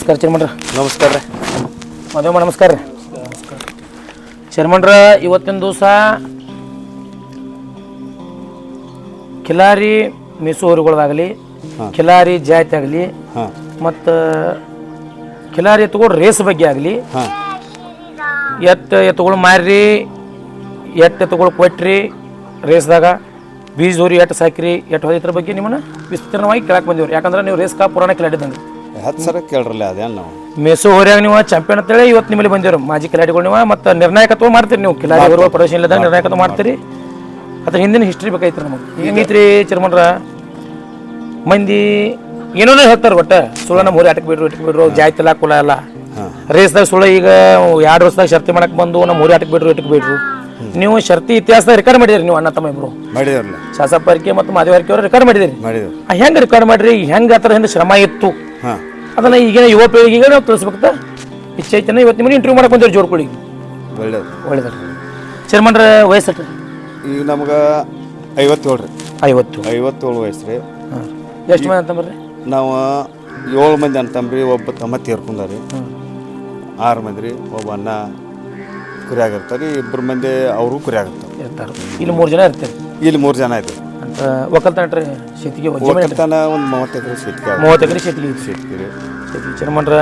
ನಮಸ್ಕಾರ ಚೇರ್ಮನ್ರ. ನಮಸ್ಕಾರ ರೀ. ಮದುವೆ ನಮಸ್ಕಾರ ರೀ. ಚೇರ್ಮನ್ರ ಇವತ್ತಿನ ದಿವಸ ಕಿಲಾರಿ ಮೀಸೂರುಗಳದಾಗಲಿ ಕಿಲಾರಿ ಜಾತಿ ಆಗಲಿ ಮತ್ತು ಕಿಲಾರಿ ಎತ್ತುಗಳು ರೇಸ್ ಬಗ್ಗೆ ಆಗಲಿ ಎತ್ತ ಎತ್ತು ಎತ್ತುಗಳು ಮಾರ್ರಿ ಎತ್ತು ಎತ್ತುಗಳು ಕೊಟ್ಟ್ರಿ ರೇಸ್ದಾಗ ಬೀಜ ಹೋರಿ ಎಟ್ಟು ಸಾಕ್ರಿ ಎಟ್ಟು ಹೊದಿತ್ರ ಬಗ್ಗೆ ನಿಮ್ಮನ್ನು ವಿಸ್ತೀರ್ಣವಾಗಿ ಕೇಳಕ್ಕೆ ಬಂದಿವ್ರಿ. ಯಾಕಂದ್ರೆ ನೀವು ರೇಸ್ ಕಾ ಪುರಾಣ ಕಿಲಾಡಿದಂಗೆ ಹತ್ತು ಸರ ಕೇಳ್ರಲ್ಲ ಅದೇನು ನಾವು? ಮೇಸು ಹೋರ್ಯಾಗ ನೀವು ಚಾಂಪಿಯನ್ ಅಂತೇಳಿ ಇವತ್ತು ನಿಮ್ಮಲ್ಲಿ ಬಂದಿರೋ. ಮಾಜಿ ಕಿಲಾಡಿಗಳು ನೀವು ಮತ್ತು ನಿರ್ಣಾಯಕತ್ವ ಮಾಡ್ತೀರಿ ನೀವು. ಕಿಲಾಡಿಗಳು ಪ್ರವೇಶ ಇಲ್ಲದ ನಿರ್ಣಾಯಕತ್ವ ಮಾಡ್ತೀರಿ. ಅದ್ರ ಹಿಂದಿನ ಹಿಸ್ಟ್ರಿ ಬೇಕಾಯ್ತು ನಮಗೆ. ಹೆಂಗೈತ್ರಿ ಚರ್ಮನ್ರ? ಮಂದಿ ಏನೋ ಹೇಳ್ತಾರೆ ಒಟ್ಟ. ಸುಳ್ಳ ನಮ್ಮ ಊರಿ ಬಿಡ್ರು ಇಟ್ಕೆ ಬಿಡ್ರು ಜಾಯ್ತಿಲ್ಲ ಕುಲ ಎಲ್ಲ. ರೇಸ್ದಾಗ ಸುಳ್ಳ ಈಗ ಎರಡು ವರ್ಷದಾಗ ಶರ್ತಿ ಮಾಡಕ್ ಬಂದು ನಮ್ಮ ಊರಿ ಬಿಡ್ರು ಇಟ್ಕೆ ಬಿಡ್ರು. ನೀವು ಶರ್ತಿ ಇತಿಹಾಸದಾಗ ರೆಕಾರ್ಡ್ ಮಾಡಿದಿರಿ ನೀವು ಅಣ್ಣ ತಮ್ಮ ಇಬ್ರು ಶಾಸಕ ಪರಿಕೆ ಮತ್ತು ಮಾದೇವರಿಕೆ ಅವರು ರೆಕಾರ್ಡ್ ಮಾಡಿದಿರಿ. ಹೆಂಗೆ ರೆಕಾರ್ಡ್ ಮಾಡ್ರಿ? ಹೆಂಗೆ ಆ ಥರ ಹಿಂದೆ ಶ್ರಮ ಇತ್ತು. ಅದನ್ನ ಈಗಿನ ಯುವ ಪೀಳಿಗೆಗೆ ನಾವು ತಿಳಿಸ್ಬೇಕಂತ ಇಚ್ಛೆ ಐತನ. ಇವತ್ತು ಮಂದಿ ಇಂಟರ್ವ್ಯೂ ಮಾಡಕ್ ಬಂದಿರಿ ಜೋಡ್ಕೊಳ್ಳಿ ಒಳ್ಳೇದು. ಒಳ್ಳೇದು. ಚೇರ್ಮನ್ರ ವಯಸ್ಸು ಈಗ ನಮ್ಗೆ ಐವತ್ತೇಳು ರೀ ಐವತ್ತು. ಐವತ್ತೇಳು ವಯಸ್ಸು ರೀ. ಎಷ್ಟು ಮಂದಿ ಅಂತಂಬರ್ರಿ ನಾವು ಏಳು ಮಂದಿ ಅಂತಂಬ್ರಿ ಒಬ್ಬ ತಮ್ಮ ತೀರ್ಕೊಂಡಾರಿ. ಆರು ಮಂದಿ ರೀ ಒಬ್ಬ ಅಣ್ಣ ಕುರಿಯಾಗಿರ್ತಾರೆ ಇಬ್ಬರು ಮಂದಿ ಅವರು ಕುರಿಯಾಗಿರ್ತಾರೆ ಇರ್ತಾರೆ. ಇಲ್ಲಿ ಮೂರು ಜನ ಇರ್ತಾರೆ? ಇಲ್ಲಿ ಮೂರು ಜನ ಇದ್ದೀವಿ. ಒಕ್ಕಲ್ತನ ಶೇತಿಗೆ ಐತ್ರಿ. ಒಕ್ಕಲ್ತನ ಒಂದು ಮೂವತ್ತು ಎಕರೆ ಸಿಟ್ಕೆ ಮೂವತ್ತು ಎಕರೆ ಶೇತಿಗೆ ಎಟ್ಟನೇ ಶೇತಿಗೆ ಚೇರ್ಮನ್ರ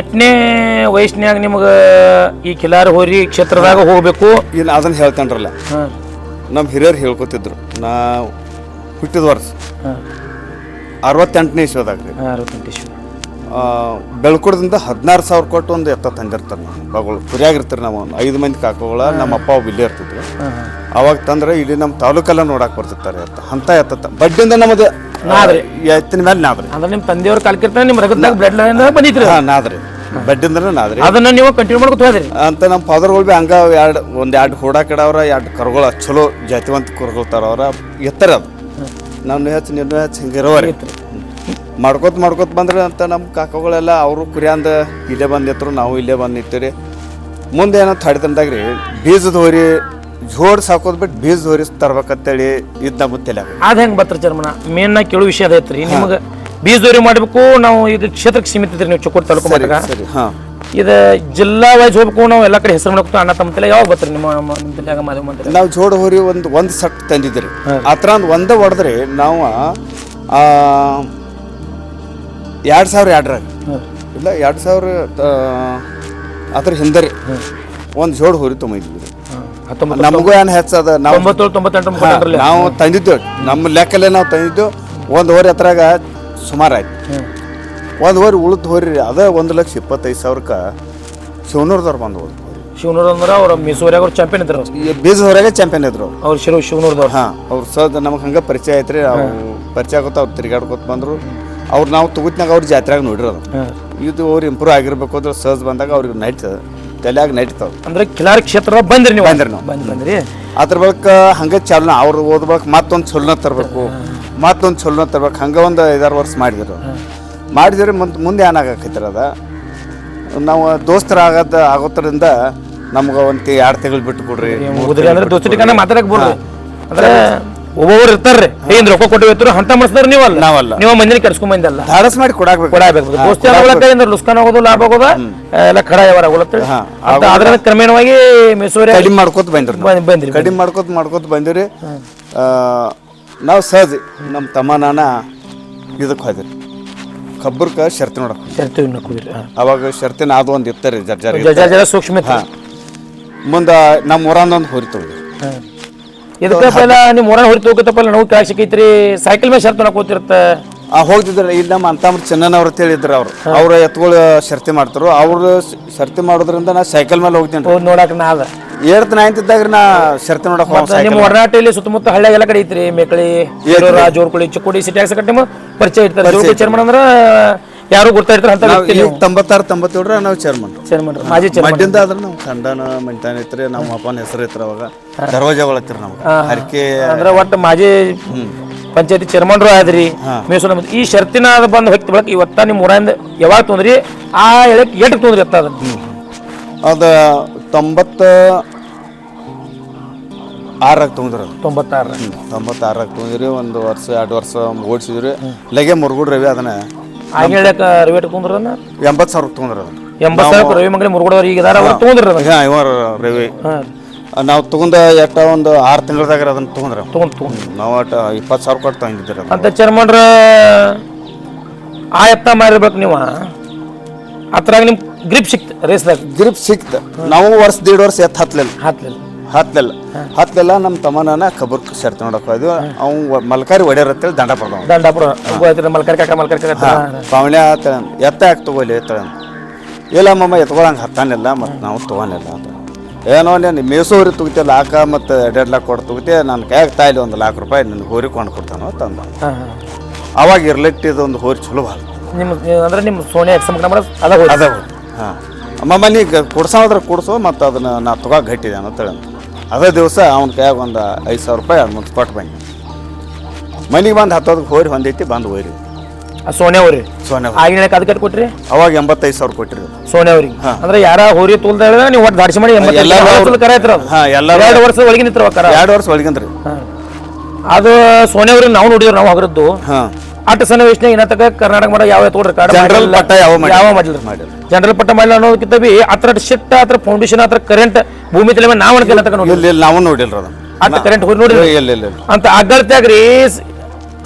ಎಷ್ಟನೇ ವಯಸ್ಸಿನ್ಯಾಗ ನಿಮ್ಗೆ ಈ ಕಿಲಾರ ಹೋರಿ ಕ್ಷೇತ್ರದಾಗ ಹೋಗಬೇಕು? ಇಲ್ಲ ಅದನ್ನು ಹೇಳ್ತಾನ್ರಲ್ಲ. ನಮ್ಮ ಹಿರಿಯರು ಹೇಳ್ಕೊತಿದ್ರು. ನಾ ಹುಟ್ಟಿದ ವರ್ಷ ಅರವತ್ತೆಂಟನೇ ಇಸ್ವದಾಗ ಅರವತ್ತೆಂಟು ಇಶ್ಯೂ ಬೆಳ್ಕೊಡದಿಂದ ಹದಿನಾರು ಸಾವಿರ ಕೊಟ್ಟು ಒಂದು ಎತ್ತ ತಂದಿರ್ತಾರೆ ನಾವು ಮಗಳು ಕುರಿಯಾಗಿರ್ತಾರೆ ನಾವು ಒಂದು ಐದು ಮಂದಿ ಕಾಕೋಗಳ ನಮ್ಮ ಅಪ್ಪ ಒಬ್ಬ ಇಲ್ಲೇ ಇರ್ತಿದ್ರು. ಅವಾಗ ತಂದ್ರೆ ಇಲ್ಲಿ ನಮ್ಮ ತಾಲೂಕೆಲ್ಲ ನೋಡಕ್ಕೆ ಬರ್ತಿರ್ತಾರೆ ಎತ್ತ ಅಂತ ಎತ್ತ ಬಡ್ಡಿಂದ ಬಡ್ಡಿಯಿಂದ ನಮ್ಮದು ನಾದ್ರಿ. ಎತ್ತಿನ ಮೇಲೆ ನಾದ್ರಿ. ಅಂದ್ರೆ ನಿಮ್ಮ ತಂದೆಯವ್ರ ಕಾಲ್ಕಿರ್ತಾನೆ ನಿಮ್ಮ ರಕ್ತ ಬ್ಲಡ್ ಲೈನ್ ಬಂದಿತ್ತು ಹಾಂ ನಾದ್ರಿ. ಬಡ್ಡಿಂದ್ರೆ ನಾದ್ರಿ. ಅದನ್ನ ನೀವು ಕಂಟಿನ್ಯೂ ಮಾಡ್ಕೊತ ಹೋದ್ರಿ. ಅಂತ ನಮ್ಮ ಫಾದರ್ಗಳು ಬಿ ಹಂಗ ಎರಡು ಒಂದು ಎರಡು ಹೂಡ ಕಡವ್ರ ಎರಡು ಕರುಗಳು ಚಲೋ ಜಾತಿವಂತ ಕರುಗಳು ತರವ್ರ ಎತ್ತರ ಅದು. ನಾನು ಹೆಚ್ಚು ನಿನ್ನ ಹೆಚ್ಚು ಹಿಂಗಿರೋರಿ ಮಾಡ್ಕೋತ ಮಾಡ್ಕೊತ ಬಂದ್ರೆ ಅಂತ ನಮ್ಮ ಕಾಕಗಳೆಲ್ಲ ಅವರು ಕುರಿಯಂದ ಇಲ್ಲೇ ಬಂದಿತ್ತರು ನಾವು ಇಲ್ಲೇ ಬಂದು ನಿಂತೀರಿ ಮುಂದೆ ಏನೋ ತಡೆದಂದಾಗ ರೀ ಬೀಜದ ಹೋರಿ ಜೋಡ್ ಸಾಕೋದ್ ಬಿಟ್ಟು ಬೀಜ ಹೋರಿ ತರ್ಬೇಕಂತೇಳಿ ಇದು ನಮ್ಮ ತಲೆ ಅದ್ ಹೆಂಗ್ ಬತ್ರ ಚರ್ಮನ? ಮೇನ್ ನಾ ಕೇಳೋ ವಿಷಯ ಅದೈತ್ರಿ ನಿಮಗೆ ಬೀಜ ದೋರಿ ಮಾಡಬೇಕು ನಾವು ಇದು ಕ್ಷೇತ್ರಕ್ಕೆ ಸೀಮಿತ ಇದ್ರಿ ನೀವು ಚುಕ್ಕೋಡ್ ತಾಲೂಕು ಮಾಡಿದಾಗ ಹಾಂ. ಇದು ಜಿಲ್ಲಾ ವೈಸ್ ಹೋಗ್ಬೇಕು ನಾವು ಎಲ್ಲ ಕಡೆ ಹೆಸರು ಮಾಡ್ಬೇಕು ಅಣ್ಣ ತಮ್ಮ ತಲೆ ಯಾವಾಗ ಬರ್ತೀರಿ ನಿಮ್ಮ ನಿಮ್ಮ ತಲೆಯಾಗ ಮಾಧ್ಯಮ ನಾವು ಜೋಡ ಹೋರಿ ಒಂದು ಒಂದು ಸಟ್ ತಂದಿದ್ರಿ ಆ ಥರ ಒಂದು ಒಂದೇ ಹೊಡೆದ್ರಿ ನಾವು ಎರಡು ಸಾವಿರ ಎರಡರಾಗ. ಇಲ್ಲ ಎರಡು ಸಾವಿರ ಅದ್ರ ಹಿಂದೆ ರೀ ಒಂದು ಜೋಡ್ ಹೋರಿ ತೊಗೊಂಡಿದ್ವಿ ನಮಗೂ ಏನು ಹೆಚ್ಚದ ನಾವು ನಾವು ತಂದಿದ್ದೇವೆ. ನಮ್ಮ ಲೆಕ್ಕಲ್ಲೇ ನಾವು ತಂದಿದ್ದೇವೆ. ಒಂದು ಹೋರಿ ಹತ್ರಾಗ ಸುಮಾರು ಆಯ್ತು. ಒಂದು ಹೋರಿ ಉಳಿದ ಹೋರಿ ರೀ ಅದೇ ಒಂದು ಲಕ್ಷ ಇಪ್ಪತ್ತೈದು ಸಾವಿರಕ್ಕೆ ಶಿವನೂರ್ದವ್ರು ಬಂದು ಹೋದ್ರು ಶಿವನೂರ್ ಅಂದ್ರೆ ಅವ್ರ ಮೈಸೂರಾಗ ಅವ್ರು ಚಾಂಪಿಯನ್ ಇದ್ರು ಬೀಜ ಹೊರಗೆ ಚಾಂಪಿಯನ್ ಇದ್ರು ಅವ್ರು. ಶಿವ ಶಿವನೂರ್ದವ್ರು. ಹಾಂ ಅವ್ರು ಸದ್ ನಮಗೆ ಹಂಗೆ ಪರಿಚಯ ಐತ್ರಿ ಅವ್ರು ಪರಿಚಯ ಆಗುತ್ತೆ ಅವ್ರು ತಿರ್ಗಾಡ್ಕೊತ ಬಂದರು. ಅವ್ರು ನಾವು ತುಗುತ್ನಾಗ ಅವ್ರ ಜಾತ್ರೆಯಾಗ ನೋಡಿರೋದು. ಇದು ಅವ್ರು ಇಂಪ್ರೂವ್ ಆಗಿರ್ಬೇಕು ಅಂದ್ರೆ ಸಹಜ ಬಂದಾಗ ಅವ್ರಿಗೆ ನೈಟ್ ತಲೆಯಾಗ ನೈಟ್ತಾವ ಅಂದ್ರೆ ಕಿಲಾರ ಕ್ಷೇತ್ರ ಬಂದ್ರಿ ನೀವು? ಬಂದ್ರಿ ನಾವು. ಬಂದ್ ಬಂದ್ರಿ. ಅದ್ರ ಬಳಿಕ ಹಂಗೆ ಚಾಲನ ಅವ್ರು ಓದ್ ಬಳಿಕ ಮತ್ತೊಂದು ಚಲನ ತರಬೇಕು ಮತ್ತೊಂದು ಚಲನ ತರ್ಬೇಕು ಹಂಗೆ ಒಂದು ಐದಾರು ವರ್ಷ ಮಾಡಿದ್ರು. ಮಾಡಿದ್ರೆ ಮುಂದೆ ಮುಂದೆ ಏನಾಗಕೈತ್ರ ಅದ? ನಾವು ದೋಸ್ತರ ಆಗದ ಆಗೋದ್ರಿಂದ ನಮ್ಗೆ ಒಂದು ಎರಡು ತಿಂಗಳು ಬಿಟ್ಟು ಕೊಡ್ರಿ ಮಾತಾಡಕ್ಕೆ ಅಂದ್ರೆ ಒಬ್ಬೊಬ್ರು ಇರ್ತಾರ್ರಿ. ಏನ್ ರೊಕ್ಕ ಕೊಟ್ಟು ಹೋಯ್ತಾರ ಹಂತ ಮನ್ಸ್ತಾರ ನೀವಲ್ಲ. ನಾವಲ್ಲ. ನೀವು ಮಂದಿನ ಕರ್ಸ್ಕೊಂಡ್ ಬಂದಲ್ಲ ಧಾಡಸ್ ಮಾಡಿ ಕೊಡಾಕ್ಬೇಕು. ಕೊಡಬೇಕು ದೋಸ್ತಿ ಆಗೋಲಕ್ಕ ಏನ್ರ ಲುಸ್ಕಾನ್ ಆಗೋದು ಲಾಭ ಆಗೋದ? ಎಲ್ಲ ಕಡ ವ್ಯವಹಾರ ಆಗೋಲತ್ತ ಹಾ. ಅದ್ರ ಕ್ರಮೇಣವಾಗಿ ಮೆಸೂರಿ ಕಡಿಮೆ ಮಾಡ್ಕೋತ ಬಂದ್ರಿ ನಾವು. ಬಂದ್- ಬಂದ್ರಿ ಕಡಿಮೆ ಮಾಡ್ಕೋತ ಮಾಡ್ಕೋತ ಬಂದಿರಿ. ನಾವು ಸಹಜ. ನಮ್ಮ ತಮ್ಮ ನಾನ ಇದಕ್ಕೆ ಹೋದ್ರಿ. ಕಬ್ಬರ್ಕ ಶರ್ತಿ ನೋಡಕ್ ಸೇರ್ತೀವಿ ಇನ್ನು ಕುದಿರಿ ಅವಾಗ ಶರ್ತಿನ ಅದು ಒಂದು ಇತ್ತರಿ ಜರ್ಜರ್ ಜರ ಜರ ಸೂಕ್ಷ್ಮ ಇತ್ತು. ಮುಂದೆ ನಮ್ಮ ಊರಂದ ಒಂದು ಹೋರಿ ತಗೊಂಡ್ರಿ ಹಾ. ಇದಕ್ಕ ಪೈಲ ನಿಮ್ ಊರಾಗ ಹೊರತು ಹೋಗತ್ತಪ್ಪ ನಾವು ಕೆಳಗೆ ಸಿಕ್ಕೈತ್ರಿ. ಸೈಕಲ್ ಮೇಲೆ ಶರ್ತ್ ಕೂತಿರ್ತ ಆ ಹೋಗ್ತಿದ್ರೆ ಇಲ್ಲಿ ನಮ್ಮ ಅಂತ ಚೆನ್ನನವ್ರು ಅಂತ ಹೇಳಿದ್ರು ಅವ್ರು. ಅವ್ರ ಎತ್ಗಳು ಶರ್ತಿ ಮಾಡ್ತಾರು. ಅವ್ರು ಶರ್ತಿ ಮಾಡೋದ್ರಿಂದ ನಾ ಸೈಕಲ್ ಮೇಲೆ ಹೋಗ್ತೀನಿ ಹೋಗಿ ನೋಡಕ್ ನಾ ಅದ. ಏಳ್ತ ನೈನ್ತ್ ಇದ್ದಾಗ ನಾ ಶರ್ತಿ ನೋಡಕ್ ನಿಮ್ಮ ಒಡನಾಟ ಇಲ್ಲಿ ಸುತ್ತಮುತ್ತ ಹಳ್ಳಿಯಾಗ ಎಲ್ಲ ಕಡೆ ಐತ್ರಿ. ಮೇಕಳಿ ಜೋರ್ಕುಳಿ ಚಿಕ್ಕೋಡಿ ಸಿಟಿ ನಿಮ್ಮ ಪರಿಚಯ ಇರ್ತಾರೆ ಚೇರ್ಮನ್ ಅಂದ್ರ ಯಾರು ಗೊತ್ತಾ ಇರ್ತಾರ ಅಂತ ವ್ಯಕ್ತಿ ನೀವು. ತೊಂಬತ್ತಾರು ತೊಂಬತ್ತೇಳರ ನಾವು ಚೇರ್ಮನ್ ಚೇರ್ಮನ್ ಮಾಜಿ ಚೇರ್ಮನ್ ಮಡ್ಡಿಂದ ಆದ್ರೆ ಖಂಡನ ಮಂಟಾನ ಐತ್ರಿ ನಮ್ಮ ಅಪ್ಪನ ಹೆಸರು ಐತ್ರಿ ಅವಾಗ. ದರ್ವಾಜಾ ಒಳತ್ರಿ ನಮ್ಗೆ. ಹರಕೆ ಅಂದ್ರೆ ಒಟ್ಟು ಮಾಜಿ ಪಂಚಾಯತಿ ಚೇರ್ಮನ್ರು ಆದ್ರಿ ಮೇಸೂರ ಈ ಶರ್ತಿನ ಬಂದು ವ್ಯಕ್ತಿ ಬಳಕ ಇವತ್ತ ನಿಮ್ಮ ಊರಿಂದ ಯಾವಾಗ ತೊಂದ್ರಿ? ಆ ಹೇಳಕ್ ಎಟ್ ತೊಂದ್ರಿ ಅತ್ತ ಅದನ್ನ ಅದು ತೊಂಬತ್ತ ಆರಾಗ ತೊಗೊಂಡ್ರಿ ಅದು. ತೊಂಬತ್ತಾರ ತೊಂಬತ್ತಾರಾಗ ತೊಗೊಂಡ್ರಿ ಒಂದು ವರ್ಷ ಎರಡು ವರ್ಷ ಓಡಿಸಿದ್ರಿ. ಲಗೆ ಮುರುಗುಡ್ರಿ ಅದನ್ನ. ಆಗಿನ ಹೇಳಕ್ಕೆ ರೇಟ್ ತೊಗೊಂಡ್ರನ್ನ ಎಂಬತ್ತು ಸಾವಿರ ತೊಗೊಂಡ್ರ ಅದನ್ನ. ಎಂಬತ್ತು ಸಾವಿರ ರವಿ ಮಂಗಳಿ ಮುರುಗೋಡವ್ರು ಈಗ ಇದಾರ ಅವ್ರು ತೊಗೊಂಡ್ರಿ ಅದನ್ನ? ಹಾಂ ಇವ ರವಿ. ನಾವು ತಗೊಂಡ ಎಟ್ಟ ಒಂದು ಆರು ತಿಂಗಳದಾಗ ಅದನ್ನ ತಗೊಂಡ್ರ. ತೊಗೊಂಡು ತೊಗೊಂಡು. ನಾವು ಅಟ ಇಪ್ಪತ್ತು ಸಾವಿರ ಕೊಟ್ಟು ತಂದಿದ್ದೀರ. ಅಂತ ಚರ್ಮನ್ರ ಆ ಎತ್ತ ಮಾರಿರ್ಬೇಕು ನೀವು. ಅದ್ರಾಗ ನಿಮ್ ಗ್ರಿಪ್ ಸಿಕ್ತು ರೇಸ್ದಾಗ ಗ್ರಿಪ್ ಸಿಕ್ತ. ನಾವು ವರ್ಷ ದೇಡ್ ವರ್ಷ ಎತ್ತ ಹತ್ಲಿಲ್ಲ. ಹಾಕ್ಲಿಲ್ಲ ಹತ್ಲಿಲ್ಲ. ಹತ್ತಲ್ಲ ನಮ್ಮ ತಮ್ಮನ ಕಬರ್ ಸೇರ್ತ ನೋಡಕ್ ಹೋದ್ವಿ. ಅವ್ ಮಲ್ಕಾರಿ ಹೊಡ್ಯಾರ ಅಂತೇಳಿ ದಂಡ ಪಡ್ದವ ದಂಡಾಪುರ ಮಲ್ಕರ್ ಕಾಕ ಮಲ್ಕರ್ ಕಾಕ ಪಾವಣೆ ಆತ ಎತ್ತ ಯಾಕೆ ತಗೋಲಿ ಎತ್ತ ಇಲ್ಲ ಮಮ್ಮ ಎತ್ಕೊಳಂಗೆ ಹತ್ತಾನಿಲ್ಲ ಮತ್ತು ನಾವು ತೊಗೊನಿಲ್ಲ ಅಂತ. ಏನೋ ನೀನು ಮೇಸೂರಿ ತುಗಿತೆ ಲಾಕ ಮತ್ತು ಎರಡೆರಡು ಲಾಕ್ ಕೊಟ್ಟು ತುಗಿತೆ ನನ್ನ ಕೈಯಾಗ ತಾಯಿಲಿ ಒಂದು ಲಾಕ್ ರೂಪಾಯಿ ನಿನ್ನ ಹೋರಿ ಕೊಂಡು ಕೊಡ್ತಾನೋ ತಂದ. ಅವಾಗ ಇರ್ಲಿಟ್ಟಿದ ಒಂದು ಹೋರಿ ಚಲೋ ಭಾಳ ನಿಮ್ಮ ಅಂದ್ರೆ ನಿಮ್ಮ ಸೋನಿ ನಂಬರ್ ಅದ ಹಾಂ. ಅಮ್ಮಮ್ಮ ನೀ ಕೊಡ್ಸೋದ್ರ ಕೊಡ್ಸೋ ಮತ್ತು ಅದನ್ನ ನಾ ತಗೋ ಗಟ್ಟಿದೆ ಅಂತೇಳಿ ಅದೇ ದಿವಸ ಅವ್ನ ಕೈಯಾಗ ಒಂದು ಐದು ಸಾವಿರ ರೂಪಾಯಿ ಅದು ಮುಂದೆ ಕೊಟ್ಟು ಬನ್ನಿ ಮನೆಗೆ ಬಂದು ಹತ್ತೋದಕ್ಕೆ ಹೋರಿ ಹೊಂದೈತಿ ಬಂದು ಹೋಯ್ರಿ. ಸೋನೆ ಅವ್ರಿ? ಸೋನೆ ಆಗಿನ ಅದಕ್ಕೆ ಕೊಟ್ರಿ? ಅವಾಗ ಎಂಬತ್ತೈದು ಸಾವಿರ ಕೊಟ್ಟಿರಿ. ಸೋನೆ ಅವ್ರಿಗೆ? ಅಂದ್ರೆ ಯಾರ ಹೋರಿ ತುಲ್ದ ಹೇಳಿದ್ರೆ ನೀವು ಒಟ್ಟು ದಾಡ್ಸಿ ಮಾಡಿ ಎಲ್ಲ ಕರ ಐತ್ರ ಅದು ಎಲ್ಲರೂ ಎರಡು ವರ್ಷದ ಒಳಗಿನ ಇತ್ರ ಕರ. ಎರಡು ವರ್ಷ ಒಳಗಿಂದ್ರಿ. ಅದು ಸೋನೆ ಅವ್ರಿಗೆ ನಾವು ನೋಡಿದ್ರು ನಾವು ಹೋಗಿದ್ದು ಅಟ್ಟ ಅಟ್ ಸನ್ನಿವೇಶನ ಏನತಕ ಕರ್ನಾಟಕ ಮಾಡ ಯಾವ ತೋಡ್ರಿ? ಕಾರ್ಡ್ ಜನರಲ್ ಪಟ್ಟ ಯಾವ. ಯಾವ ಮಾಡಿಲ್ಲ. ಮಾಡಿಲ್ಲ. ಜನರಲ್ ಪಟ್ಟ ಮಾಡಿಲ್ಲ ಅನ್ನೋದಕ್ಕಿಂತ ಬಿ ಅತ್ರ ಶಿಟ್ ಅತ್ರ ಫೌಂಡೇಶನ್ ಅತ್ರ ಕರೆಂಟ್ ಭೂಮಿ ತಲೆ ನಾವು ಅನ್ಕೊಂತ ನೋಡಿ ಇಲ್ಲಿ ಇಲ್ಲಿ ನಾವು ನೋಡಿಲ್ರಿ ಅದು ಅಟ್ ಕರೆಂಟ್ ಹೋಗಿ ನೋಡಿ ಇಲ್ಲ ಇಲ್ಲ ಇಲ್ಲ ಅಂತ ಅಗ್ಗಳ್ತ್ಯಾಗ್ರಿ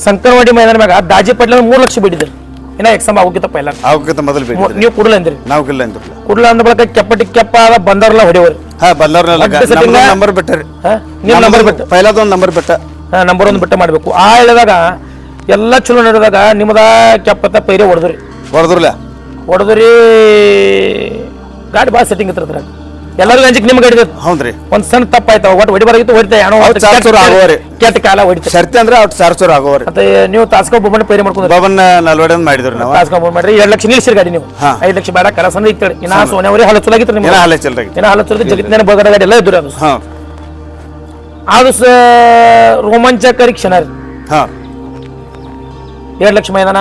ಸಂಕನವಾಡಿ ಮೈದಾನ ಮ್ಯಾಗ ದಾಜಿ ಪಟ್ಲ ಮೂರು ಲಕ್ಷ ಬಿಟ್ಟಿದ್ರು. ಇನ್ನ ಎಕ್ಸಾಮ್ ಆಗೋಕಿತ್ತಪ್ಪ ಎಲ್ಲ ಅವಕ್ಕಿಂತ ಮೊದಲು ಬಿಡಿ ನೀವು ಕುಡ್ಲ ಅಂದ್ರಿ. ನಾವು ಇಲ್ಲ ಅಂತ ಕುಡ್ಲ ಅಂದ ಬಳಿಕ ಕೆಪ್ಪಟಿ ಕೆಪ್ಪ ಅದ ಬಂದವ್ರಲ್ಲ ಹೊಡೆಯವರು. ಹಾ ಆ? ನಂಬರ್ ಬಿಟ್ಟರಿ. ನೀವು ನಂಬರ್ ಬಿಟ್ಟು. ಪೈಲಾದೊಂದು ನಂಬರ್ ಬಿಟ್ಟ. ನಂಬರ್ ಒಂದು ಬಿಟ್ಟ ಮಾಡಬೇಕು. ಆ ಹೇಳಿದಾಗ ಎಲ್ಲ ಚಲೋ ನಡೆದಾಗ ನಿಮ್ಮದ ಕೆಪ್ಪತ್ತ ಪೈರೆ ಹೊಡೆದ್ರಿ. ಹೊಡೆದ್ರಲ್ಲ. ಹೊಡೆದ್ರಿ ಗಾಡಿ ಬಾ ಸೆಟ್ಟಿಂಗ್ ಇತ್ತು ಅದ್ರಾಗ. ಎಲ್ಲರಿಗೂ ಅಂಜಿಕ್ ನಿಮ್ಗೆ ಹಿಡಿದ ಹೌದ್ರಿ. ಒಂದ್ ಸಣ್ಣ ತಪ್ಪಾಯ್ತು ಒಟ್ಟು ಹೊಡಿಬಾರಾಗಿತ್ತು ಹೊಡಿತಾ ಏನೋ ಅವ್ರು ಚೂರು ಆಗೋರಿ. ಕೆಟ್ಟ ಕಾಲ ಹೊಡಿತ. ಶರ್ತಿ ಅಂದ್ರೆ ಅವ್ರು ಸಾರ್ ಸಾವಿರ ಆಗೋರಿ ಮತ್ತೆ ನೀವು ತಾಸ್ಕೊ ಬೊಮ್ಮನ ಪೇರಿ ಮಾಡ್ಕೊಂಡ್ರಿ. ಬಬನ್ ನಲ್ವಡಿ ಮಾಡಿದ್ರು ನಾವು. ತಾಸ್ಕೊ ಬೊಮ್ಮ ಮಾಡ್ರಿ. ಎರಡು ಲಕ್ಷ ನಿಲ್ಸಿರಿ ಗಾಡಿ ನೀವು. ಹಾ. ಐದು ಲಕ್ಷ ಬೇಡ ಕಲಸಂದ್ರೆ ಇತ್ತಳಿ. ಇನ್ನ ಸೋನೆವರಿ ಹಲ ಚಲಾಗಿತ್ತು ನಿಮ್ಗೆ. ಏನೋ ಹಾಲೆ ಚಿಲ್ರಿ ಏನೋ ಹಲ ಚಲದ ಜಗತ್ತಿನ ಬಗಡ ಗಾಡಿ ಎಲ್ಲ ಇದ್ರು ಅದು. ಹಾ. ಅದು ಸ ರೋಮಾಂಚಕಾರಿ ಕ್ಷಣ ರೀ. ಹಾ. ಎರಡು ಲಕ್ಷ ಮೈದಾನ.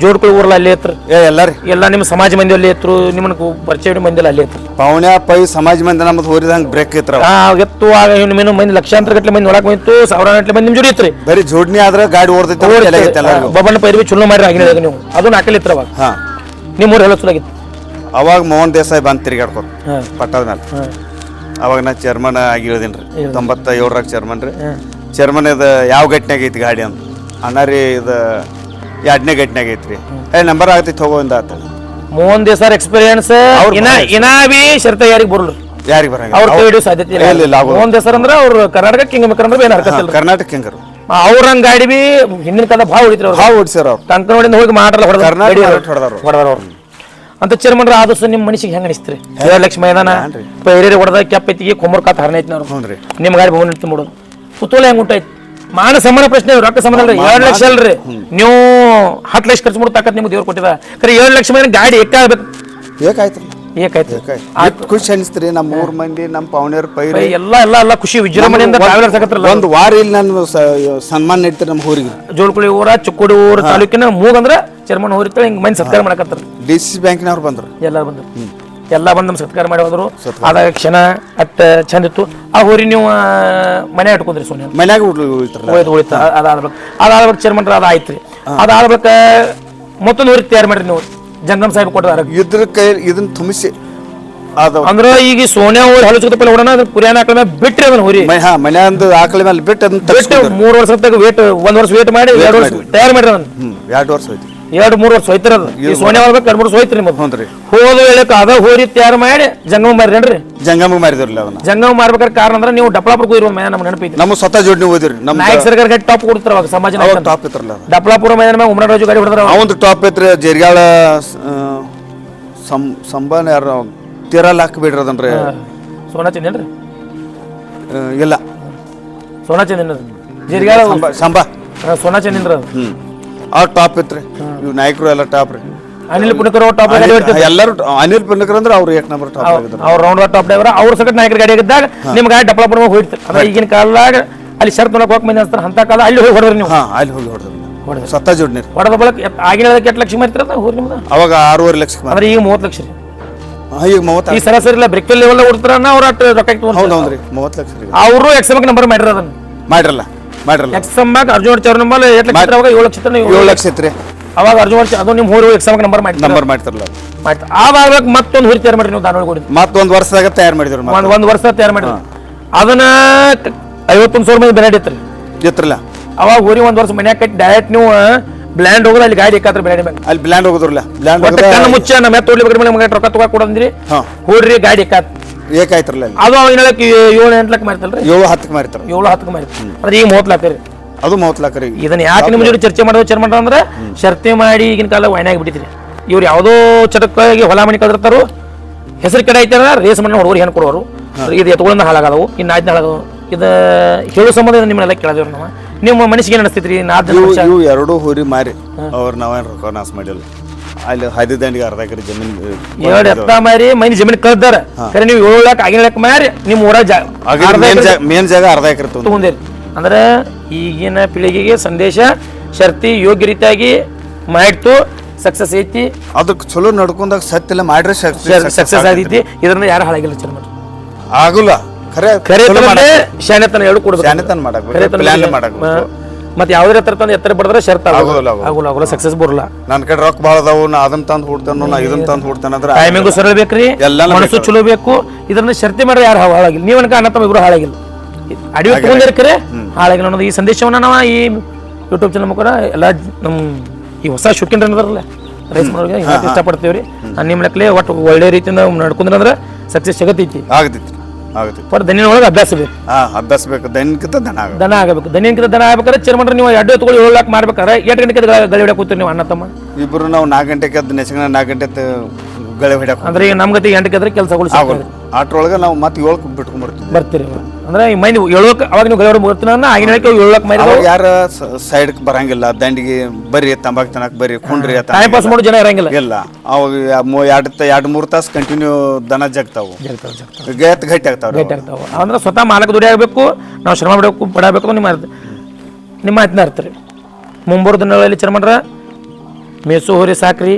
ಜೋಡ್ಕೊಳ್ಳಿ ಊರಲ್ಲ ಅಲ್ಲಿ ಇತ್ತು ಏ ಎಲ್ಲ ರೀ ಎಲ್ಲ ನಿಮ್ಮ ಸಮಾಜ ಮಂದಿ ಅಲ್ಲಿ ಇತ್ತು ನಿಮ್ಮನ್ನ ಪರಿಚಯ ಮಂದಿ ಅಲ್ಲಿ ಇತ್ತು ಪವನ್ಯ ಪೈ ಸಮಾಜ ಮಂದಿ ನಮ್ಮದು ಹೋರಿದಂಗೆ ಬ್ರೇಕ್ ಇತ್ರ ಎತ್ತು ಆಗ ನಿಮ್ಮ ಮಂದಿ ಲಕ್ಷಾಂತರ ಗಟ್ಟಲೆ ಮಂದಿ ನೋಡಕ್ ಬಂತು ಸಾವಿರ ಗಟ್ಟಲೆ ಮಂದಿ ನಿಮ್ಮ ಜೋಡಿ ಇತ್ತು ಬರೀ ಜೋಡ್ನಿ ಆದ್ರೆ ಗಾಡಿ ಓಡ್ತೈತೆ ಬಬನ್ ಪೈರ್ವಿ ಚುಲ್ಲು ಮಾಡ್ರಿ ಆಗಿನ ನೀವು. ಅದು ನಾಕಲ್ ಇತ್ರ ಅವಾಗ. ಹಾಂ. ನಿಮ್ಮ ಊರು ಎಲ್ಲ ಚಲೋ ಆಗಿತ್ತು. ಅವಾಗ ಮೋಹನ್ ದೇಸಾಯಿ ಬಂದು ತಿರುಗಾಡ್ಕೊತ ಪಟ್ಟದ ಮೇಲೆ ಅವಾಗ ನಾ ಚೇರ್ಮನ್ ಆಗಿರೋದಿನ್ರಿ ರೀ ತೊಂಬತ್ತ ಏಳರಾಗ ಚೇರ್ಮನ್ ರೀ. ಚೇರ್ಮನ್ ಇದು ಯಾವ ಗಟ್ಟಿನಾಗ ಐತಿ ಗಾಡಿ ಅಂತ ಅಣ್ಣ ರೀ ಇದು ಎರಡನೇ ಗಟ್ಟಿನಾಗ ಐತ್ರಿ ಏ ನಂಬರ್ ಆಗ್ತೈತಿ ಹೋಗೋ ಇಂದ ಆತ. ಮೂನ್ ದಿವಸ ಎಕ್ಸ್ಪೀರಿಯನ್ಸ್ ಇನ್ನ ಇನ್ನ ಬಿ ಶರ್ತ ಯಾರಿಗೆ ಬರಲ್ಲ ಯಾರಿಗೆ ಬರಂಗ ಅವ್ರ ಕೈ ಹಿಡಿಯೋ ಸಾಧ್ಯತೆ ಇಲ್ಲ. ಇಲ್ಲ, ಇಲ್ಲ, ದೇಸಾರ್ ಅಂದ್ರೆ ಅವ್ರು ಕರ್ನಾಟಕ ಕಿಂಗ್ ಮೇಕರ್ ಅಂದ್ರೆ ಏನು ಹರ್ಕತ್ ಇಲ್ಲ ಕರ್ನಾಟಕ ಹೆಂಗರು ಅವ್ರಂಗ್ ಗಾಡಿ ಬಿ ಹಿಂದಿನ ಕಾಲ ಭಾಳ ಹೊಡಿತ್ರಿ ಅವ್ರು. ಹಾವು ಓಡಿಸ್ಯಾರ ಅವ್ರು. ಕಂಕನವಾಡಿಯಿಂದ ಹೋಗಿ ಮಾಡ್ರಲ್ಲ ಹೊಡೆದ ಕರ್ನಾಟಕ ಹೊಡೆದಾರ ಹೊಡೆದಾರ ಅವ್ರು. ಅಂತ ಚೇರ್ಮನ್ರ ಆದ ನಿಮ್ಮ ಮನಸ್ಸಿಗೆ ಹೆಂಗ ಅನಿಸ್ತ್ರಿ? ಎರಡು ಲಕ್ಷ ಮೈದಾನ ಪೈರೇರಿ ಹೊಡೆದ ಕೆಪ್ಪ ಐತಿಗೆ ಕೊಮ್ಮರ್ ಕಾತ್ ಹರಣ ಐತಿ ನಾವು ಹ್ಞೂ ರೀ ನಿಮ್ಮ ಗಾಡಿ ಭವನ ಇಟ್ಟು ಮಾಡೋದು ಕುತೂಹಲ ಹೆಂಗ್ ಉಂಟಾಯ್ತು ಮಾನ ಸಮಾನ ಪ್ರಶ್ನೆ ರೊಕ್ಕ ಸಂಬಂಧ ಅಲ್ರಿ ಎರಡು ಲಕ್ಷ ಅಲ್ರಿ. ನೀವು ಹತ್ತು ಲಕ್ಷ ಖರ್ಚು ಮಾಡೋ ತಾಕತ್ ನಿಮ್ಗೆ ದೇವ್ರು ಕೊಟ್ಟಿದ ಕರೆ ಏಳು ಲಕ್ಷ ಮೇಲೆ ಗಾಡಿ ಎಕ್ಕಾಗಬೇಕು ಏಕಾಯ್ತು. ಏಕಾಯ್ತು. ಖುಷಿ ಅನಿಸ್ತ್ರಿ ನಮ್ಮ ಮೂರು ಮಂದಿ ನಮ್ಮ ಪವನೇರ್ ಪೈರಿ. ಎಲ್ಲ ಎಲ್ಲ ಎಲ್ಲ ಖುಷಿ ವಿಜೃಂಭಣೆಯಿಂದ ಟ್ರಾವೆಲರ್ ಆಗತ್ರಲ್ಲ ಒಂದು ವಾರ ಇಲ್ಲಿ ನಾನು ಸನ್ಮಾನ ನೀಡ್ತೀರಿ ನಮ್ಮ ಊರಿಗೆ. ಜೋಳಕುಳಿ ಊರ ಚಿಕ್ಕೋಡಿ ಊರ ತಾಲೂಕಿನ ಮೂಗಂದ್ರ ಚರ್ಮನ್ ಹೋರಿರ್ತಾಳೆ ಹಿಂಗೆ ಮಂದಿ ಸತ್ಕಾರ ಮಾಡಕತ್ತಾರ. ಡಿ ಸಿ ಬ್ಯಾಂಕಿನವ್ರು ಬಂದರು. ಎಲ್ಲ ಬಂದ್ರು. ಎಲ್ಲ ಬಂದು ನಮ್ಮ ಸತ್ಕಾರ ಮಾಡಿ ಹೋದ್ರು. ಆದಾಗ ಕ್ಷಣ ಅಟ್ಟ ಚಂದ ಇತ್ತು. ಆ ಹೋರಿ ನೀವು ಮನೆ ಇಟ್ಕೊಂಡ್ರಿ ಸೋನಿಯಾ? ಮನ್ಯಾಗ ಉಳಿತ ಅದಾದ ಬಳಿಕ ಅದಾದ ಬಳಿಕ ಚೇರ್ಮನ್ ಅದ ಆಯ್ತು ರೀ ಅದಾದ ಬಳಿಕ ಮತ್ತೊಂದು ಊರಿಗೆ ತಯಾರು ಮಾಡ್ರಿ ನೀವು. ಜಂಗಮ್ ಸಾಹೇಬ್ ಕೊಟ್ಟಾರ ಇದ್ರ ಕೈ ಇದನ್ನ ತುಂಬಿಸಿ ಅಂದ್ರ ಅಂದ್ರೆ ಈಗ ಸೋನಿಯಾ ಊರು ಹಲವು ಚಿಕ್ಕಪ್ಪ ಹೊಡೋಣ ಅದ್ರ ಕುರಿಯಾನ ಆಕಳ ಮೇಲೆ ಬಿಟ್ರಿ ಅದನ್ನ ಹೋರಿ. ಹಾ ಮನ್ಯಾಂದು ಆಕಳ ಮೇಲೆ ಬಿಟ್ಟು ಅದನ್ನ ಬಿಟ್ಟು ಮೂರು ವರ್ಷ ತಗ ವೇಟ್ ಒಂದ್ ವರ್ಷ ವೇಟ್ ಮಾಡಿ ಎರಡು ವರ್ಷ ತಯಾರು ಮಾಡ್ರಿ ಅದನ್ನ. ಎರಡು ವರ್ಷ ಹೋಯ್ತು. ಎರಡು ಮೂರು ವರ್ಷ ಹೋಯ್ತಿರ ಅದು ಈ ಸೋನಿಯಾ ಹೋಗ್ಬೇಕು ಎರಡು ಮೂರು ವರ್ಷ ನಿಮ್ಮದು ಹ್ಞೂ ರೀ. ಹೋದ ಅದ ಹೋರಿ ತಯಾರು ಮಾಡಿ ಜಂಗಮ ಮಾರಿರೇನ್ರಿ ಜಂಗಮ ಮಾರಿದ್ರಲ್ಲ ಅವನ್ನ ಜಂಗಮ ಮಾರ್ಬೇಕಾದ್ರೆ ಕಾರಣ ಅಂದ್ರೆ ನೀವು ಡಪ್ಲಾಪುರ ಹೋಗಿರೋ ಮೇ ನಮ್ಗೆ ನೆನಪೈತಿ ನಮ್ಮ ಸ್ವತಃ ಜೋಡಿ ಹೋದ್ರಿ ನಮ್ಮ ನಾಯಕ್ ಸರ್ಕಾರ ಗಟ್ಟಿ ಟಾಪ್ ಕೊಡ್ತಾರ ಅವಾಗ ಸಮಾಜ ಅವಾಗ ಟಾಪ್ ಇತ್ರಲ್ಲ ಅದು. ಡಪ್ಲಾಪುರ ಮೈದಾನ ಮ್ಯಾಗ ಉಮ್ರಾನ್ ರಾಜು ಗಾಡಿ ಹೊಡೆದ್ರ ಅವಂದು ಟಾಪ್ ಇತ್ತು ಜೇರ್ಗಾಳ ಸಂ ಸಂಬಾನ ಯಾರು ತೀರಾ ಲಾಕ್ ಬಿಡ್ರಿ ಅದನ್ರಿ ಸೋನಾ ಚಂದೇನ್ರಿ? ಇಲ್ಲ. ಸೋನಾ ಚಂದಿನ ಜೇರ್ಗಾಳ ಸಂಬಾ ಸಂಬ. ಸೋನಾ ಚಂದೇನ್ರಿ ಹ್ಞೂ ಅವ್ರು ಟಾಪ್ ಇತ್ರಿ ಇವ್ ನಾಯಕರು ಎಲ್ಲ ಟಾಪ್ ರೀ. ಅನಿಲ್ ಪುಣಕರ್ ಟಾಪ್ ಗಾಡಿ ಎಲ್ಲರೂ ಅನಿಲ್ ಪುನಕರ್ ಅಂದ್ರೆ ಅವ್ರು ಏಕ್ ನಂಬರ್ ಟಾಪ್ ಆಗಿದ್ರು. ಅವ್ರ ರೌಂಡ್ ಟಾಪ್ ಡ್ರೈವರ್ ಅವ್ರ ಸಕಟ್ ನಾಯಕರ ಗಾಡಿ ಆಗಿದ್ದಾಗ ನಿಮ್ ಗಾಡಿ ಡಪ್ಪಳ ಮ್ಯಾಗ ಹೋಯ್ತು. ಅಂದ್ರೆ ಈಗಿನ ಕಾಲದಾಗ ಅಲ್ಲಿ ಶರ್ತ್ ನೋಡಕ್ ಹೋಗಕ್ ಮಂದಿ ಅನ್ಸ್ತಾರ ಅಂತ ಕಾಲ ಅಲ್ಲಿ ಹೋಗಿ ಹೊಡೆದ್ರಿ ನೀವು. ಹಾ ಅಲ್ಲಿ ಹೋಗಿ ಹೊಡೆದ್ರು ಹೊಡೆದ್ರಿ. ಸತ್ತ ಜೋಡ್ನಿ ರೀ. ಹೊಡೆದ ಬಳಕ ಎತ್- ಆಗಿನ ಎಷ್ಟು ಲಕ್ಷ ಮಾರಿತ್ರ ಹೋಗಿ ನಿಮ್ದು? ಅವಾಗ ಆರೂವರೆ ಲಕ್ಷ ಮಾರಿ ಅಂದ್ರೆ ಈಗ ಮೂವತ್ತು ಲಕ್ಷ ರೀ. ಈಗ ಮೂವತ್ತು ಈ ಸರಾಸರಿ ಇಲ್ಲ ಬ್ರೇಕ್ ಲೆವೆಲ್ ಕೊಡ್ತಾರ ಅವ್ರ ಅಟ್ ರೊಕ್ಕ ಹೌದು ಹೌದು ರೀ ಮೂವತ್ತು ಲಕ್ಷ ರೀ. ಅವರು ಎಕ್ಸಮಕ್ ನಂಬರ್ ಮಾಡಿರ ಅದನ್ನ. ಮಾಡ್ರಲ್ಲ. ಮಾಡ್ರಲ್ಲ ಎಕ್ಸಮ್ ಅರ್ಜುನ್ ಚೌರ್ ನಂಬರ್ ಎಷ್ಟು ಲಕ್ಷ ಅವಾಗ ಏಳು ಲಕ್ಷ ತನಕ ಏಳು ಲಕ್ಷ. ಐತ್ರಿ. ಅವಾಗ ಅರ್ಜುನ್ ಅದು ನಿಮ್ಮ ಊರು ಎಕ್ಸಾಮ್ ನಂಬರ್ ಮಾಡಿ ನಂಬರ್ ಮಾಡ್ತಿರಲ್ಲ ಮಾಡ್ತಾ ಆವಾಗ ಮತ್ತೊಂದು ಹುರಿ ತಯಾರು ಮಾಡ್ರಿ ನೀವು ದಾನೋಳಿ ಮತ್ತೊಂದು ವರ್ಷದಾಗ ತಯಾರು ಮಾಡಿದ್ರು ಒಂದ್ ಒಂದ್ ವರ್ಷ ತಯಾರು ಮಾಡಿದ್ರು. ಅದನ್ನ ಐವತ್ತೊಂದು ಸಾವಿರ ಮಂದಿ ಬೆಲೆ ಇತ್ತು ಇತ್ರಲ್ಲ ಅವಾಗ ಊರಿ ಒಂದ್ ವರ್ಷ ಮನ್ಯಾಗ ಕಟ್ಟಿ ಡೈರೆಕ್ಟ್ ನೀವು ಬ್ಲ್ಯಾಂಡ್ ಹೋಗೋದು ಅಲ್ಲಿ ಗಾಡಿ ಎಕ್ಕಾತ್ರ ಬೆಲೆ ಮ್ಯಾಗ ಅಲ್ಲಿ ಬ್ಲ್ಯಾಂಡ್ ಹೋಗೋದ್ರಲ್ಲ ಬ್ಲ್ಯಾಂಡ್ ಕಣ್ಣು ಮುಚ್ಚ ನಮ್ಮ ಎತ್ತು ಹೊಡ್ಲಿ ಬಗ್ಗೆ ನಮಗೆ ರೊಕ್ಕ ತಗೋ ಕೊಡಂದ್ರಿ. ಹೂಡ್ರಿ ಗಾಡಿ ಎಕ್ಕಾತ್ ಏಕಾಯ್ತ್ರಲ್ಲ ಅದು ಅವಾಗ ಏಳಕ್ಕೆ ಏಳು ಎಂಟು ಲಕ್ಷ ಮಾರ್ತಲ್ರಿ? ಏಳು ಹತ್ತಕ್ಕೆ ಮಾರಿತಾರ. ಏಳು ಹತ್ತಕ್ಕೆ ಮಾರಿ ಅದು ಈಗ ಮೂವತ್ತು ಲಕ್ಷ ರೀ ಅದು ಮೂವತ್ತು ಲಕ್ಷ ರೀ ಇದನ್ನ ಯಾಕೆ ನಿಮ್ಮ ಜೊತೆ ಚರ್ಚೆ ಮಾಡೋದು ಚರ್ಚೆ ಮಾಡೋದು ಅಂದ್ರೆ ಶರ್ತಿ ಮಾಡಿ ಈಗಿನ ಕಾಲ ವೈನಾಗಿ ಬಿಟ್ಟಿದ್ರಿ. ಇವ್ರು ಯಾವುದೋ ಚಟಕ್ಕಾಗಿ ಹೊಲ ಮನೆ ಕದಿರ್ತಾರೋ ಹೆಸರು ಕಡೆ ಐತೆ ರೇಸ್ ಮನೆ ಹುಡುಗರು ಏನು ಕೊಡೋರು. ಇದು ಎತ್ಕೊಳ್ಳೋದು ಹಾಳಾಗದವು ಇನ್ನು ಆಯ್ತು ಹಾಳಾಗವು ಇದು ಹೇಳೋ ಸಂಬಂಧ ನಿಮ್ಮನ್ನೆಲ್ಲ ಕೇಳಿದ್ರು ನಾವು. ನಿಮ್ಮ ಮನಸ್ಸಿಗೆ ಏನು ಅನಿಸ್ತೈತ್ರಿ? ವರ್ಷ. ಇವು ಎರಡು ಹುರಿ ಮಾರಿ. ಅವ್ರು ನಾವೇನು ರೊಕ್ಕ ನಾಶ ಮಾಡಿಲ್ಲ. ಅಲ್ಲಿ ಹದಿ ದಂಡಿಗೆ ಅರ್ಧ ಎಕರೆ ಜಮೀನು ಎರಡು ಎತ್ತ ಮಾರಿ ಮೈನ್ ಜಮೀನ್ ಕಳ್ದಾರ ಖರೆ ನೀವು ಏಳು ಲಾಕ್ ಆಗಿನ ಲಾಕ್ ಮಾರಿ ನಿಮ್ಮ ಊರ ಜಾಗ ಮೇನ್ ಜಾಗ ಅರ್ಧ ಎಕರೆ ತೊಗೊಂಡು ತಗೊಂಡಿರಿ. ಅಂದ್ರೆ ಈಗಿನ ಪೀಳಿಗೆಗೆ ಸಂದೇಶ ಶರ್ತಿ ಯೋಗ್ಯ ರೀತಿಯಾಗಿ ಮಾಡ್ತು ಸಕ್ಸಸ್ ಐತಿ. ಅದಕ್ಕೆ ಚಲೋ ನಡ್ಕೊಂಡಾಗ ಸತ್ತಿಲ್ಲ ಮಾಡ್ರೆ ಸಕ್ಸಸ್ ಆಗೈತಿ. ಇದರಿಂದ ಯಾರು ಹಾಳಾಗಿಲ್ಲ ಚರ್ಮ ಆಗುಲ್ಲ. ಖರೆ ಖರೆ ಚಲೋ ಶಾಣೆತನ ಹೇಳು ಕೊಡ್ಬೇಕು. ಶಾಣೆತನ ಮಾಡಕ್ ಪ್ಲಾನ್ ಬಗ್ಗೆ, ಮಾಡಕ್ ಮ- ಮತ್ತೆ ಯಾವ್ದ್ರ ಎತ್ತರ ತಂದು ಎತ್ತರ ಬಡದ್ರೆ ಶರ್ತ್ ಆಗೋದಿಲ್ಲ, ಆಗೋದಿಲ್ಲ. ಆಗೋಲ್ಲ ಆಗೋಲ್ಲ ಸಕ್ಸಸ್ ಬರಲ್ಲ. ನನ್ನ ಕಡೆ ರೊಕ್ಕ ಭಾಳ ಅದಾವು ನಾ ಅದನ್ನ ತಂದು ಹುಡ್ತಾನೋ ನಾ ಇದನ್ನ ತಂದು ಹುಡ್ತೇನೆ ಅಂದ್ರೆ ಟೈಮಿಂಗು ಸರಳ ಬೇಕ್ರಿ ಎಲ್ಲಾನು ಮನಸ್ಸು ಚಲೋ ಬೇಕು. ಇದನ್ನ ಶರ್ತಿ ಮಾಡ್ರೆ ಯಾರು ಹಾಳಾಗಿಲ್ಲ ನೀವು ಅನ್ಕ ಅಣ್ಣ ತಮ್ಮ ಇಬ್ರು ಹಾಳಾಗಿಲ್ಲ ಅಡಿಗೆ ತಗೊಂಡಿರ್ಕರೆ ಹಾಳಾಗಿಲ್ಲ ಅನ್ನೋದು ಈ ಸಂದೇಶವನ್ನ ನಾವು ಈ ಯೂಟ್ಯೂಬ್ ಚಾನಲ್ ಮೂಲಕ ಎಲ್ಲ ನಮ್ಮ ಈ ಹೊಸ ಶುಕಿನ್ ಅನ್ನೋದ್ರಲ್ಲ ರೈಸ್ ಮಾಡೋರಿಗೆ ಇಷ್ಟ ಇಷ್ಟಪಡ್ತೀವಿ ರೀ ನಿಮ್ಮ ಲೆಕ್ಕಲೆ ಒಟ್ಟು ಒಳ್ಳೆ ರೀತಿಯಿಂದ ನಡ್ಕೊಂಡ್ರೆ ಸಕ್ಸಸ್ ಸಿಗತೈತಿ ಆಗತೈತಿ ಆಗತೈತಿ. ಬಟ್ ದನಿನ ಒಳಗೆ ಅಭ್ಯಾಸ ಬೇಕು. ಹಾ ಅಭ್ಯಾಸ ಬೇಕು. ದೈನಿಕಿಂತ ದನ ದನ ಆಗಬೇಕು. ದನ ಆಗ್ಬೇಕಾದ್ರೆ ಚರ್ಮಂಡ್ರೆ ನೀವು ಎರಡು ಎತ್ಕೊಳ್ಳಿ ಏಳು ಲಾಕ್ ಮಾಡ್ಬೇಕಾದ್ರೆ ಎಷ್ಟು ಗಂಟೆಗೆ ಗ- ಗಳಿ ಹೊಡ್ಯಾಕ್ ಕೂತೀರಿ ನೀವು ಅಣ್ಣ ತಮ್ಮ. ಇಬ್ರು ನಾವು ನಾಲ್ಕು ಗಂಟೆಗೆ ಎದ್ದು ನೆಚ್ಚಿನ ನಾಲ್ಕು ಗಂಟೆ ಎದ್ದು ಗಳೆ ಹೊಡ್ಯಾಕ ಅಂದ್ರೆ ಈಗ ನಮ್ಮ ಗತಿ ಎದ್ರೆ ಕೆಲಸಗಳು ಆಗೋಲ್ಲ ಅಟ್ರೊಳಗೆ ನಾವು ಮತ್ತೆ ಏಳಕ್ಕೆ ಬಿಟ್ಕೊಂಡ್ಬರ್ತೀವಿ ಬರ್ತೀರಿ. ಅಂದ್ರೆ ಈ ಮೈನ್ ಏಳೋಕ್ ಅವಾಗ ನೀವು ಗಳಿ ಹೊಡ್ ಮುಗಿರ್ತೀನಿ ಆಗಿನ ಹೇಳಕ್ಕೆ ಏಳೋಕ್ ಮೈನ್ ಅವಾಗ ಯಾರ ಸೈಡ್ಗೆ ಬರಂಗಿಲ್ಲ. ದಂಡಿಗೆ ಬರಿ ತಂಬಾಕ್ ತನಕ ಬರ್ರಿ ಕುಂಡ್ರಿ ಅಂತ. ಟೈಮ್ ಪಾಸ್ ಮಾಡೋ ಜನ ಇರಂಗಿಲ್ಲ. ಇಲ್ಲ. ಅವಾಗ ಎರಡು ಎರಡು ಮೂರು ತಾಸು ಕಂಟಿನ್ಯೂ ದನ ಜಗ್ತಾವು. ಗೇತ್ ಗಟ್ಟಿ ಆಗ್ತಾವೆ ಗಟ್ಟಿ ಆಗ್ತಾವ. ಅಂದ್ರೆ ಸ್ವತಃ ಮಾಲಕ ದುಡಿ ಆಗಬೇಕು ನಾವು ಶ್ರಮ ಬಿಡಬೇಕು ಪಡಬೇಕು ನಿಮ್ಮ ನಿಮ್ಮ ಮಾತಿನ ಅರ್ಥ ರೀ. ಮುಂಬರು ದಿನಗಳಲ್ಲಿ ಚರ್ಮಂಡ್ರ ಮೇಸು ಹೋರಿ ಸಾಕ್ರಿ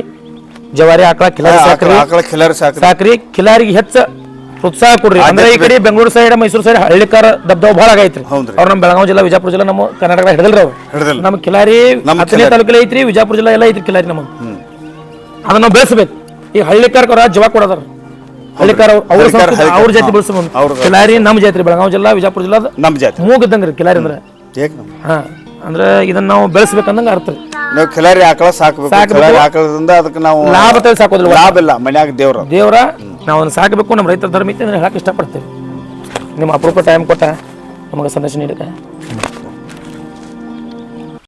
ಜವಾರಿ ಆಕಳ ಕಿಲಾರಿ ಸಾಕ್ರಿ. ಆಕಳ ಕಿಲಾರಿ ಸಾಕ್ರಿ. ಸಾಕ್ರಿ ಕಿಲಾರಿಗೆ ಹೆಚ್ಚ ಪ್ರೋತ್ಸಾಹ ಕೊಡ್ರಿ. ಅಂದ್ರೆ ಈ ಕಡೆ ಬೆಂಗಳೂರು ಸೈಡ್ ಮೈಸೂರು ಸೈಡ್ ಹಳ್ಳಿಕಾರ ದಬ್ದಾವ್ ಬಹಳ ಆಗೈತ್ರಿ. ಅವ್ರು ನಮ್ಮ ಬೆಳಗಾವಿ ಜಿಲ್ಲಾ ವಿಜಯಪುರ ಜಿಲ್ಲಾ ನಮ್ಮ ಕರ್ನಾಟಕ ಹಿಡಿದಲ್ರಿ ಅವ್ರು. ನಮ್ಮ ಕಿಲಾರಿ ಹತ್ತನೇ ತಾಲೂಕಲ್ಲಿ ಐತ್ರಿ ವಿಜಯಪುರ ಜಿಲ್ಲಾ ಎಲ್ಲ ಐತ್ರಿ ಕಿಲಾರಿ ನಮ್ಮ ಅದನ್ನ ನಾವು ಬೆಳೆಸಬೇಕು. ಈ ಹಳ್ಳಿಕಾರಕ್ಕೆ ಜವಾಬ್ ಕೊಡೋದಾರ ಹಳ್ಳಿಕಾರ ಅವ್ರ ಅವ್ರ ಜಾತಿ ಬೆಳೆಸಬಹುದು ಬೆಳೆಸ್ಬೇಕು ಕಿಲಾರಿ ನಮ್ಮ ಜಾತ್ರಿ ಬೆಳಗಾವಿ ಜಿಲ್ಲಾ ವಿಜಯಪುರ ಜಿಲ್ಲಾ ನಮ್ಮ ಜಾತಿ ಮೂಗಿದ್ದಂಗ್ರಿ ಕಿಲಾರಿ ಅಂದ್ರೆ. ಹಾ ಅಂದ್ರೆ ಇದನ್ನ ನಾವು ಬೆಳೆಸ್ಬೇಕಂದಂಗ ಅರ್ಥ. ನಾವು ಕಿಲಾರಿ ಆಕಳ ಸಾಕಬೇಕು. ಕಿಲಾರಿ ಆಕಳದಿಂದ ಅದಕ್ಕೆ ನಾವು ಲಾಭ ಸಾಕೋದಿಲ್ಲ ಲಾಭ ಇಲ್ಲ. ಮನ್ಯಾಗ ದೇವ್ರ. ದೇವರ ನಾವು ಅದನ್ನು ಸಾಕಬೇಕು ನಮ್ಮ ರೈತರ ಧರ್ಮ ಇತ್ತು ಅಂದರೆ ಹೇಳಕ್ಕೆ ಇಷ್ಟಪಡ್ತೇವೆ. ನಿಮ್ಮ ಅಪರೂಪ ಟೈಮ್ ಕೊಟ್ಟ ನಮಗೆ ಸಂದೇಶ ನೀಡಕ್ಕೆ